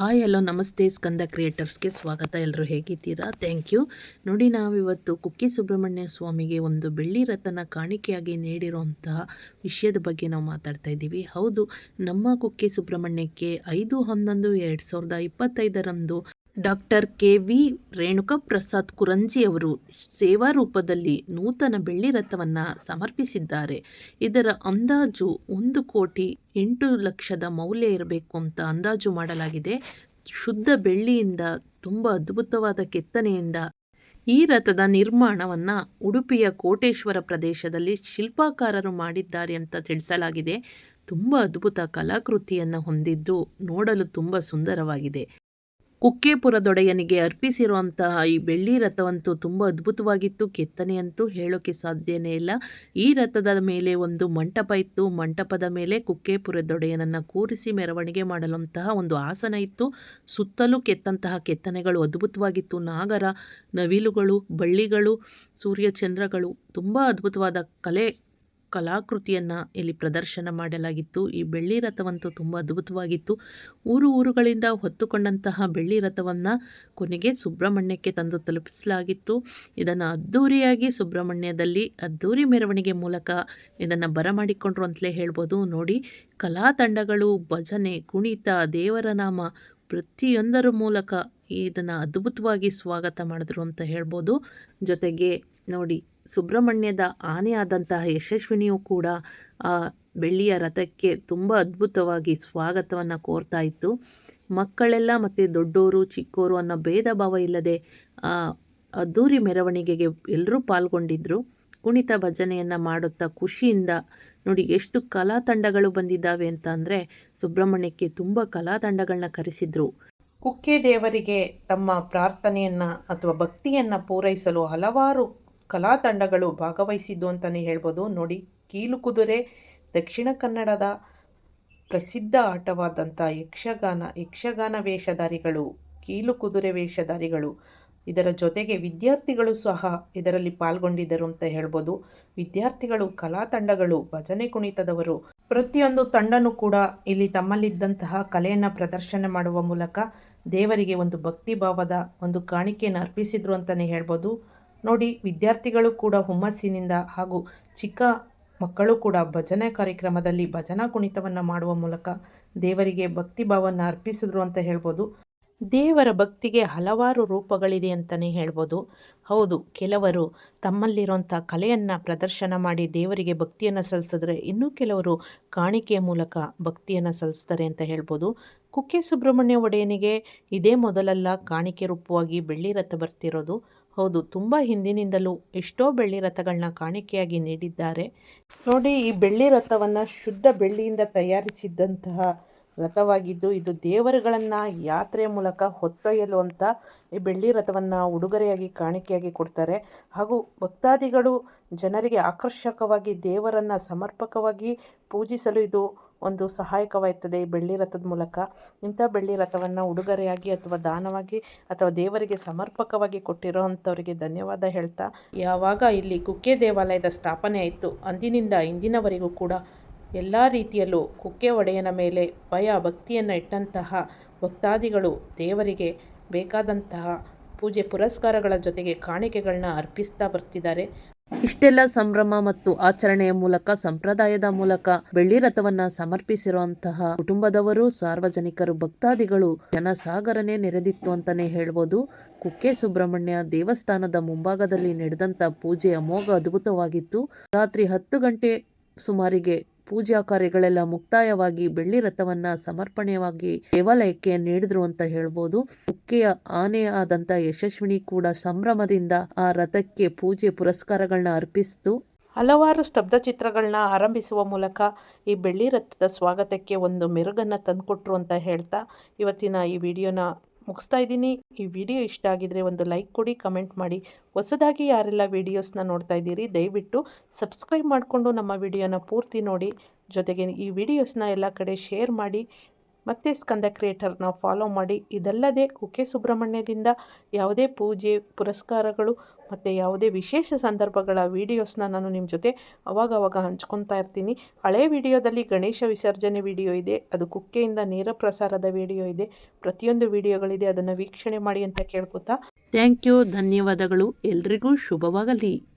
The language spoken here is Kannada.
ಹಾಯ್ ಹಲೋ, ನಮಸ್ತೆ ಸ್ಕಂದ ಕ್ರಿಯೇಟರ್ಸ್ಗೆ ಸ್ವಾಗತ ಎಲ್ಲರೂ ಹೇಗಿದ್ದೀರಾ? Thank you. ನೋಡಿ, ನಾವಿವತ್ತು ಕುಕ್ಕೆ ಸುಬ್ರಹ್ಮಣ್ಯ ಸ್ವಾಮಿಗೆ ಒಂದು ಬೆಳ್ಳಿ ರಥನ ಕಾಣಿಕೆಯಾಗಿ ನೀಡಿರುವಂತಹ ವಿಷಯದ ಬಗ್ಗೆ ನಾವು ಮಾತಾಡ್ತಾ ಇದ್ದೀವಿ. ಹೌದು, ನಮ್ಮ ಕುಕ್ಕೆ ಸುಬ್ರಹ್ಮಣ್ಯಕ್ಕೆ ಐದು ಹನ್ನೊಂದು, ಎರಡು ಸಾವಿರದ ಇಪ್ಪತ್ತೈದರಂದು doctor K V Renuka Prasad Kuranji ಅವರು ಸೇವಾ ರೂಪದಲ್ಲಿ ನೂತನ ಬೆಳ್ಳಿ ರಥವನ್ನು ಸಮರ್ಪಿಸಿದ್ದಾರೆ. ಇದರ ಅಂದಾಜು ಒಂದು ಕೋಟಿ ಎಂಟು ಲಕ್ಷದ ಮೌಲ್ಯ ಇರಬೇಕು ಅಂತ ಅಂದಾಜು ಮಾಡಲಾಗಿದೆ. ಶುದ್ಧ ಬೆಳ್ಳಿಯಿಂದ ತುಂಬ ಅದ್ಭುತವಾದ ಕೆತ್ತನೆಯಿಂದ ಈ ರಥದ ನಿರ್ಮಾಣವನ್ನು ಉಡುಪಿಯ ಕೋಟೇಶ್ವರ ಪ್ರದೇಶದಲ್ಲಿ ಶಿಲ್ಪಾಕಾರರು ಮಾಡಿದ್ದಾರೆ ಅಂತ ತಿಳಿಸಲಾಗಿದೆ. ತುಂಬ ಅದ್ಭುತ ಕಲಾಕೃತಿಯನ್ನು ಹೊಂದಿದ್ದು ನೋಡಲು ತುಂಬ ಸುಂದರವಾಗಿದೆ. ಕುಕ್ಕೇಪುರದೊಡೆಯನಿಗೆ ಅರ್ಪಿಸಿರುವಂತಹ ಈ ಬೆಳ್ಳಿ ರಥವಂತೂ ತುಂಬ ಅದ್ಭುತವಾಗಿತ್ತು. ಕೆತ್ತನೆಯಂತೂ ಹೇಳೋಕ್ಕೆ ಸಾಧ್ಯನೇ ಇಲ್ಲ. ಈ ರಥದ ಮೇಲೆ ಒಂದು ಮಂಟಪ ಇತ್ತು. ಮಂಟಪದ ಮೇಲೆ ಕುಕ್ಕೇಪುರದೊಡೆಯನನ್ನು ಕೂರಿಸಿ ಮೆರವಣಿಗೆ ಮಾಡಲಂತಹ ಒಂದು ಆಸನ ಇತ್ತು. ಸುತ್ತಲೂ ಕೆತ್ತಂತಹ ಕೆತ್ತನೆಗಳು ಅದ್ಭುತವಾಗಿತ್ತು. ನಾಗರ, ನವಿಲುಗಳು, ಬಳ್ಳಿಗಳು, ಸೂರ್ಯಚಂದ್ರಗಳು, ತುಂಬ ಅದ್ಭುತವಾದ ಕಲೆ ಕಲಾಕೃತಿಯನ್ನು ಇಲ್ಲಿ ಪ್ರದರ್ಶನ ಮಾಡಲಾಗಿತ್ತು. ಈ ಬೆಳ್ಳಿ ರಥವಂತೂ ತುಂಬ ಅದ್ಭುತವಾಗಿತ್ತು. ಊರು ಊರುಗಳಿಂದ ಹೊತ್ತುಕೊಂಡಂತಹ ಬೆಳ್ಳಿ ರಥವನ್ನು ಕೊನೆಗೆ ಸುಬ್ರಹ್ಮಣ್ಯಕ್ಕೆ ತಂದು ತಲುಪಿಸಲಾಗಿತ್ತು. ಇದನ್ನು ಅದ್ಧೂರಿಯಾಗಿ ಸುಬ್ರಹ್ಮಣ್ಯದಲ್ಲಿ ಅದ್ಧೂರಿ ಮೆರವಣಿಗೆ ಮೂಲಕ ಇದನ್ನು ಬರಮಾಡಿಕೊಂಡ್ರು ಅಂತಲೇ ಹೇಳ್ಬೋದು. ನೋಡಿ, ಕಲಾ ತಂಡಗಳು, ಭಜನೆ, ಕುಣಿತ, ದೇವರ ನಾಮ ಪ್ರತಿಯೊಂದರ ಮೂಲಕ ಇದನ್ನು ಅದ್ಭುತವಾಗಿ ಸ್ವಾಗತ ಮಾಡಿದ್ರು ಅಂತ ಹೇಳ್ಬೋದು. ಜೊತೆಗೆ ನೋಡಿ ಸುಬ್ರಹ್ಮಣ್ಯದ ಆನೆಯಾದಂತಹ ಯಶಸ್ವಿನಿಯೂ ಕೂಡ ಆ ಬೆಳ್ಳಿಯ ರಥಕ್ಕೆ ತುಂಬ ಅದ್ಭುತವಾಗಿ ಸ್ವಾಗತವನ್ನು ಕೋರ್ತಾ ಇತ್ತು. ಮಕ್ಕಳೆಲ್ಲ ಮತ್ತು ದೊಡ್ಡೋರು, ಚಿಕ್ಕೋರು ಅನ್ನೋ ಭೇದ ಭಾವ ಇಲ್ಲದೆ ಅದ್ದೂರಿ ಮೆರವಣಿಗೆಗೆ ಎಲ್ಲರೂ ಪಾಲ್ಗೊಂಡಿದ್ದರು ಕುಣಿತ ಭಜನೆಯನ್ನು ಮಾಡುತ್ತಾ ಖುಷಿಯಿಂದ, ನೋಡಿ ಎಷ್ಟು ಕಲಾ ತಂಡಗಳು ಬಂದಿದ್ದಾವೆ ಅಂತ ಅಂದರೆ ಸುಬ್ರಹ್ಮಣ್ಯಕ್ಕೆ ತುಂಬ ಕಲಾ ತಂಡಗಳನ್ನ ಕರೆಸಿದ್ರು. ಕುಕ್ಕೆ ದೇವರಿಗೆ ತಮ್ಮ ಪ್ರಾರ್ಥನೆಯನ್ನು ಅಥವಾ ಭಕ್ತಿಯನ್ನು ಪೂರೈಸಲು ಹಲವಾರು ಕಲಾ ತಂಡಗಳು ಭಾಗವಹಿಸಿದ್ದು ಅಂತಲೇ ಹೇಳ್ಬೋದು. ನೋಡಿ, ಕೀಲು ಕುದುರೆ ದಕ್ಷಿಣ ಕನ್ನಡದ ಪ್ರಸಿದ್ಧ ಆಟವಾದಂಥ ಯಕ್ಷಗಾನ ಯಕ್ಷಗಾನ ವೇಷಧಾರಿಗಳು, ಕೀಲು ಕುದುರೆ ವೇಷಧಾರಿಗಳು, ಇದರ ಜೊತೆಗೆ ವಿದ್ಯಾರ್ಥಿಗಳು ಸಹ ಇದರಲ್ಲಿ ಪಾಲ್ಗೊಂಡಿದ್ದರು ಅಂತ ಹೇಳ್ಬೋದು. ವಿದ್ಯಾರ್ಥಿಗಳು ಕಲಾ ತಂಡಗಳು ಭಜನೆ ಕುಣಿತದವರು, ಪ್ರತಿಯೊಂದು ತಂಡನೂ ಕೂಡ ಇಲ್ಲಿ ತಮ್ಮಲ್ಲಿದ್ದಂತಹ ಕಲೆಯನ್ನು ಪ್ರದರ್ಶನ ಮಾಡುವ ಮೂಲಕ ದೇವರಿಗೆ ಒಂದು ಭಕ್ತಿ ಭಾವದ ಒಂದು ಕಾಣಿಕೆಯನ್ನು ಅರ್ಪಿಸಿದ್ರು ಅಂತಲೇ ಹೇಳ್ಬೋದು. ನೋಡಿ, ವಿದ್ಯಾರ್ಥಿಗಳು ಕೂಡ ಹುಮ್ಮಸ್ಸಿನಿಂದ ಹಾಗೂ ಚಿಕ್ಕ ಮಕ್ಕಳು ಕೂಡ ಭಜನೆ ಕಾರ್ಯಕ್ರಮದಲ್ಲಿ ಭಜನಾ ಕುಣಿತವನ್ನು ಮಾಡುವ ಮೂಲಕ ದೇವರಿಗೆ ಭಕ್ತಿ ಭಾವವನ್ನು ಅರ್ಪಿಸಿದ್ರು ಅಂತ ಹೇಳ್ಬೋದು. ದೇವರ ಭಕ್ತಿಗೆ ಹಲವಾರು ರೂಪಗಳಿದೆ ಅಂತಲೇ ಹೇಳ್ಬೋದು. ಹೌದು, ಕೆಲವರು ತಮ್ಮಲ್ಲಿರುವಂಥ ಕಲೆಯನ್ನು ಪ್ರದರ್ಶನ ಮಾಡಿ ದೇವರಿಗೆ ಭಕ್ತಿಯನ್ನು ಸಲ್ಲಿಸಿದ್ರೆ ಇನ್ನೂ ಕೆಲವರು ಕಾಣಿಕೆಯ ಮೂಲಕ ಭಕ್ತಿಯನ್ನು ಸಲ್ಲಿಸ್ತಾರೆ ಅಂತ ಹೇಳ್ಬೋದು. ಕುಕ್ಕೆ ಸುಬ್ರಹ್ಮಣ್ಯ ಒಡೆಯನಿಗೆ ಇದೇ ಮೊದಲಲ್ಲ ಕಾಣಿಕೆ ರೂಪವಾಗಿ ಬೆಳ್ಳಿ ರಥ ಬರ್ತಿರೋದು. ಹೌದು, ತುಂಬ ಹಿಂದಿನಿಂದಲೂ ಎಷ್ಟೋ ಬೆಳ್ಳಿ ರಥಗಳನ್ನ ಕಾಣಿಕೆಯಾಗಿ ನೀಡಿದ್ದಾರೆ. ನೋಡಿ, ಈ ಬೆಳ್ಳಿ ರಥವನ್ನು ಶುದ್ಧ ಬೆಳ್ಳಿಯಿಂದ ತಯಾರಿಸಿದ್ದಂತಹ ರಥವಾಗಿದ್ದು, ಇದು ದೇವರುಗಳನ್ನು ಯಾತ್ರೆಯ ಮೂಲಕ ಹೊತ್ತೊಯ್ಯಲು ಅಂತ ಈ ಬೆಳ್ಳಿ ರಥವನ್ನು ಉಡುಗೊರೆಯಾಗಿ ಕಾಣಿಕೆಯಾಗಿ ಕೊಡ್ತಾರೆ. ಹಾಗೂ ಭಕ್ತಾದಿಗಳು ಜನರಿಗೆ ಆಕರ್ಷಕವಾಗಿ ದೇವರನ್ನು ಸಮರ್ಪಕವಾಗಿ ಪೂಜಿಸಲು ಇದು ಒಂದು ಸಹಾಯಕವಾಯ್ತದೆ ಈ ಬೆಳ್ಳಿ ರಥದ ಮೂಲಕ. ಇಂಥ ಬೆಳ್ಳಿ ರಥವನ್ನು ಉಡುಗೊರೆಯಾಗಿ ಅಥವಾ ದಾನವಾಗಿ ಅಥವಾ ದೇವರಿಗೆ ಸಮರ್ಪಕವಾಗಿ ಕೊಟ್ಟಿರೋ ಅಂಥವರಿಗೆ ಧನ್ಯವಾದ ಹೇಳ್ತಾ, ಯಾವಾಗ ಇಲ್ಲಿ ಕುಕ್ಕೆ ದೇವಾಲಯದ ಸ್ಥಾಪನೆ ಆಯಿತು ಅಂದಿನಿಂದ ಇಂದಿನವರೆಗೂ ಕೂಡ ಎಲ್ಲ ರೀತಿಯಲ್ಲೂ ಕುಕ್ಕೆ ಒಡೆಯನ ಮೇಲೆ ಭಯ ಭಕ್ತಿಯನ್ನು ಇಟ್ಟಂತಹ ಭಕ್ತಾದಿಗಳು ದೇವರಿಗೆ ಬೇಕಾದಂತಹ ಪೂಜೆ ಪುರಸ್ಕಾರಗಳ ಜೊತೆಗೆ ಕಾಣಿಕೆಗಳನ್ನ ಅರ್ಪಿಸ್ತಾ ಬರ್ತಿದ್ದಾರೆ. ಇಷ್ಟೆಲ್ಲ ಸಂಭ್ರಮ ಮತ್ತು ಆಚರಣೆಯ ಮೂಲಕ, ಸಂಪ್ರದಾಯದ ಮೂಲಕ ಬೆಳ್ಳಿ ರಥವನ್ನ ಸಮರ್ಪಿಸಿರುವಂತಹ ಕುಟುಂಬದವರು, ಸಾರ್ವಜನಿಕರು, ಭಕ್ತಾದಿಗಳು ಜನಸಾಗರನೇ ನೆರೆದಿತ್ತು ಅಂತಾನೆ ಹೇಳ್ಬೋದು. ಕುಕ್ಕೆ ಸುಬ್ರಹ್ಮಣ್ಯ ದೇವಸ್ಥಾನದ ಮುಂಭಾಗದಲ್ಲಿ ನಡೆದಂತ ಪೂಜೆ ಅಮೋಘ ಅದ್ಭುತವಾಗಿತ್ತು. ರಾತ್ರಿ ಹತ್ತು ಗಂಟೆ ಸುಮಾರಿಗೆ ಪೂಜಾ ಕಾರ್ಯಗಳೆಲ್ಲ ಮುಕ್ತಾಯವಾಗಿ ಬೆಳ್ಳಿ ರಥವನ್ನ ಸಮರ್ಪಣೆಯಾಗಿ ದೇವಾಲಯಕ್ಕೆ ನೀಡಿದ್ರು ಅಂತ ಹೇಳ್ಬೋದು. ಮುಖ್ಯ ಆನೆ ಆದಂತ ಯಶಸ್ವಿನಿ ಕೂಡ ಸಂಭ್ರಮದಿಂದ ಆ ರಥಕ್ಕೆ ಪೂಜೆ ಪುರಸ್ಕಾರಗಳನ್ನ ಅರ್ಪಿಸಿತು. ಹಲವಾರು ಸ್ತಬ್ಧ ಚಿತ್ರಗಳನ್ನ ಆರಂಭಿಸುವ ಮೂಲಕ ಈ ಬೆಳ್ಳಿ ರಥದ ಸ್ವಾಗತಕ್ಕೆ ಒಂದು ಮೆರುಗನ್ನು ತಂದುಕೊಟ್ರು ಅಂತ ಹೇಳ್ತಾ ಇವತ್ತಿನ ಈ ವಿಡಿಯೋನ ಮುಗಿಸ್ತಾ ಇದ್ದೀನಿ. ಈ ವಿಡಿಯೋ ಇಷ್ಟ ಆಗಿದ್ರೆ ಒಂದು ಲೈಕ್ ಕೊಡಿ, ಕಮೆಂಟ್ ಮಾಡಿ. ಹೊಸದಾಗಿ ಯಾರೆಲ್ಲ ವಿಡಿಯೋಸ್ನ ನೋಡ್ತಾ ಇದ್ದೀರಿ, ದಯವಿಟ್ಟು ಸಬ್ಸ್ಕ್ರೈಬ್ ಮಾಡಿಕೊಂಡು ನಮ್ಮ ವಿಡಿಯೋನ ಪೂರ್ತಿ ನೋಡಿ. ಜೊತೆಗೆ ಈ ವಿಡಿಯೋಸ್ನ ಎಲ್ಲ ಕಡೆ ಶೇರ್ ಮಾಡಿ. ಮತ್ತು ಸ್ಕಂದ ಕ್ರಿಯೇಟರ್ನ ಫಾಲೋ ಮಾಡಿ. ಇದಲ್ಲದೆ ಕುಕ್ಕೆ ಸುಬ್ರಹ್ಮಣ್ಯದಿಂದ ಯಾವುದೇ ಪೂಜೆ, ಪುರಸ್ಕಾರಗಳು ಮತ್ತು ಯಾವುದೇ ವಿಶೇಷ ಸಂದರ್ಭಗಳ ವೀಡಿಯೋಸ್ನ ನಾನು ನಿಮ್ಮ ಜೊತೆ ಅವಾಗವಾಗ ಹಂಚ್ಕೊತಾ ಇರ್ತೀನಿ. ಹಳೆ ವಿಡಿಯೋದಲ್ಲಿ ಗಣೇಶ ವಿಸರ್ಜನೆ ವಿಡಿಯೋ ಇದೆ. ಅದು ಕುಕ್ಕೆಯಿಂದ ನೇರ ಪ್ರಸಾರದ ವಿಡಿಯೋ ಇದೆ. ಪ್ರತಿಯೊಂದು ವಿಡಿಯೋಗಳಿದೆ ಅದನ್ನು ವೀಕ್ಷಣೆ ಮಾಡಿ ಅಂತ ಕೇಳ್ಕೊತಾ. ಥ್ಯಾಂಕ್ ಯು ಧನ್ಯವಾದಗಳು. ಎಲ್ರಿಗೂ ಶುಭವಾಗಲಿ.